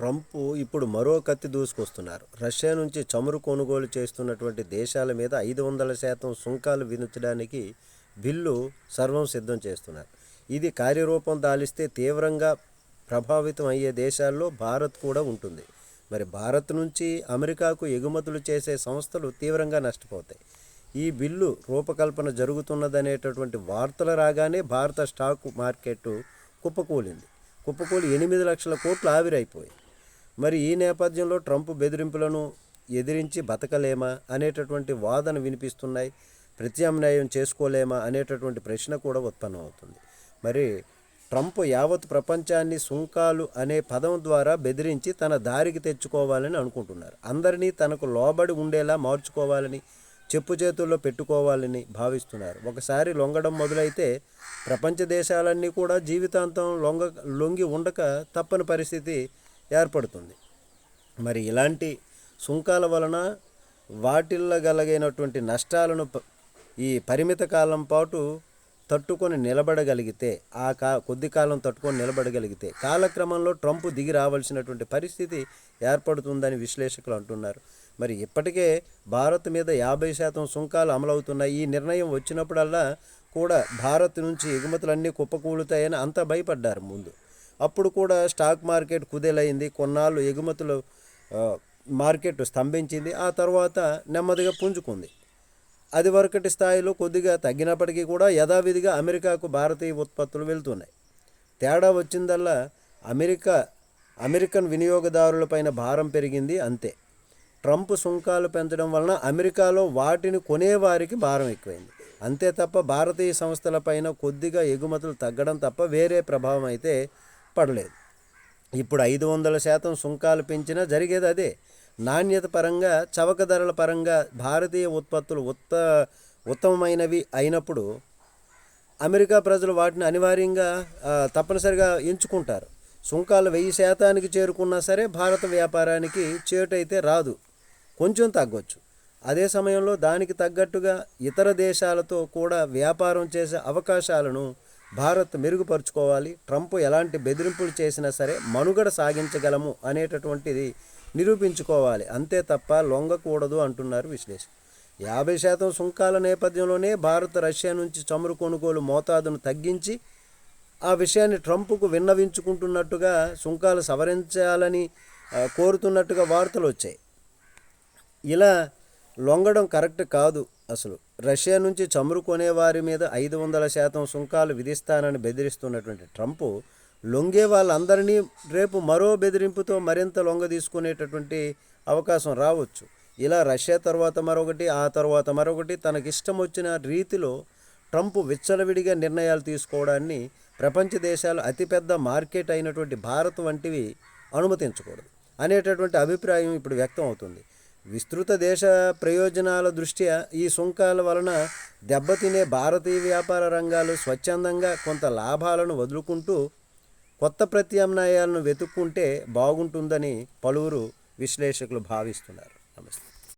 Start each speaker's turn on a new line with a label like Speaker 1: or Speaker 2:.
Speaker 1: Trump ఇప్పుడు మరో కత్తి దూసుకొస్తున్నారు. రష్యా నుంచి చమురు కొనుగోలు చేస్తున్నటువంటి దేశాల మీద ఐదు వందల శాతం సుంకాలు విధించడానికి బిల్లు సర్వం సిద్ధం చేస్తున్నారు. ఇది కార్యరూపం దాలిస్తే తీవ్రంగా ప్రభావితం అయ్యే దేశాల్లో భారత్ కూడా ఉంటుంది. మరి భారత్ నుంచి అమెరికాకు ఎగుమతులు చేసే సంస్థలు తీవ్రంగా నష్టపోతాయి. ఈ బిల్లు రూపకల్పన జరుగుతున్నదనేటటువంటి వార్తలు రాగానే భారత స్టాక్ మార్కెట్ కుప్పకూలింది. కుప్పకూలి ఎనిమిది లక్షల కోట్లు ఆవిరైపోయాయి. మరి ఈ నేపథ్యంలో ట్రంప్ బెదిరింపులను ఎదిరించి బతకలేమా అనేటటువంటి వాదన వినిపిస్తున్నాయి. ప్రత్యామ్నాయం చేసుకోలేమా అనేటటువంటి ప్రశ్న కూడా ఉత్పన్నమవుతుంది. మరి ట్రంప్ యావత్ ప్రపంచాన్ని సుంకాలు అనే పదం ద్వారా బెదిరించి తన దారికి తెచ్చుకోవాలని అనుకుంటున్నారు. అందరినీ తనకు లోబడి ఉండేలా మార్చుకోవాలని చెప్పు చేతుల్లో పెట్టుకోవాలని భావిస్తున్నారు. ఒకసారి లొంగడం మొదలైతే ప్రపంచ దేశాలన్నీ కూడా జీవితాంతం లొంగ లొంగి ఉండక తప్పని పరిస్థితి ఏర్పడుతుంది. మరి ఇలాంటి సుంకాల వలన వాటిల్లగలిగినటువంటి నష్టాలను ఈ పరిమిత కాలం పాటు తట్టుకొని నిలబడగలిగితే ఆ కా కొద్ది కాలం తట్టుకొని నిలబడగలిగితే కాలక్రమంలో ట్రంప్ దిగి రావాల్సినటువంటి పరిస్థితి ఏర్పడుతుందని విశ్లేషకులు అంటున్నారు. మరి ఇప్పటికే భారత్ మీద యాభై శాతం సుంకాలు అమలవుతున్నాయి. ఈ నిర్ణయం వచ్చినప్పుడల్లా కూడా భారత్ నుంచి ఎగుమతులన్నీ కుప్పకూలుతాయని అంత భయపడ్డారు ముందు. అప్పుడు కూడా స్టాక్ మార్కెట్ కుదేలైంది. కొన్నాళ్ళు ఎగుమతులు మార్కెట్ స్తంభించింది. ఆ తర్వాత నెమ్మదిగా పుంజుకుంది. అది వరకటి స్థాయిలో కొద్దిగా తగ్గినప్పటికీ కూడా యథావిధిగా అమెరికాకు భారతీయ ఉత్పత్తులు వెళ్తున్నాయి. తేడా వచ్చిందల్లా అమెరికా అమెరికన్ వినియోగదారులపైన భారం పెరిగింది అంతే. ట్రంప్ సుంకాలు పెంచడం వలన అమెరికాలో వాటిని కొనేవారికి భారం ఎక్కువైంది. అంతే తప్ప భారతీయ సంస్థలపైన కొద్దిగా ఎగుమతులు తగ్గడం తప్ప వేరే ప్రభావం అయితే పడలేదు. ఇప్పుడు ఐదు వందల శాతం సుంకాలు పెంచినా జరిగేది అదే. నాణ్యత పరంగా చవక ధరల పరంగా భారతీయ ఉత్పత్తులు ఉత్త ఉత్తమమైనవి అయినప్పుడు అమెరికా ప్రజలు వాటిని అనివార్యంగా తప్పనిసరిగా ఎంచుకుంటారు. సుంకాలు వెయ్యి శాతానికి చేరుకున్నా సరే భారత వ్యాపారానికి చేటైతే రాదు. కొంచెం తగ్గొచ్చు. అదే సమయంలో దానికి తగ్గట్టుగా ఇతర దేశాలతో కూడా వ్యాపారం చేసే అవకాశాలను భారత్ మెరుగుపరుచుకోవాలి. ట్రంప్ ఎలాంటి బెదిరింపులు చేసినా సరే మనుగడ సాగించగలము అనేటటువంటిది నిరూపించుకోవాలి. అంతే తప్ప లొంగకూడదు అంటున్నారు విశ్లేషకులు. యాభై శాతం సుంకాల నేపథ్యంలోనే భారత్ రష్యా నుంచి చమురు కొనుగోలు మోతాదును తగ్గించి ఆ విషయాన్ని ట్రంప్కు విన్నవించుకుంటున్నట్టుగా సుంకాలు సవరించాలని కోరుతున్నట్టుగా వార్తలు వచ్చాయి. ఇలా లొంగడం కరెక్ట్ కాదు అసలు. రష్యా నుంచి చమురు కొనేవారి మీద ఐదు వందల శాతం సుంకాలు విధిస్తానని బెదిరిస్తున్నటువంటి ట్రంప్ లొంగే వాళ్ళందరినీ రేపు మరో బెదిరింపుతో మరింత లొంగ తీసుకునేటటువంటి అవకాశం రావచ్చు. ఇలా రష్యా తర్వాత మరొకటి ఆ తర్వాత మరొకటి తనకిష్టం వచ్చిన రీతిలో ట్రంప్ విచ్చలవిడిగా నిర్ణయాలు తీసుకోవడాన్ని ప్రపంచ దేశాలు అతిపెద్ద మార్కెట్ అయినటువంటి భారత్ వంటివి అనుమతించకూడదు అనేటటువంటి అభిప్రాయం ఇప్పుడు వ్యక్తం అవుతుంది. విస్తృత దేశ ప్రయోజనాల దృష్ట్యా ఈ సుంకాల వలన దెబ్బతినే భారతీయ వ్యాపార రంగాలు స్వచ్ఛందంగా కొంత లాభాలను వదులుకుంటూ కొత్త ప్రత్యామ్నాయాలను వెతుక్కుంటే బాగుంటుందని పలువురు విశ్లేషకులు భావిస్తున్నారు. నమస్తే.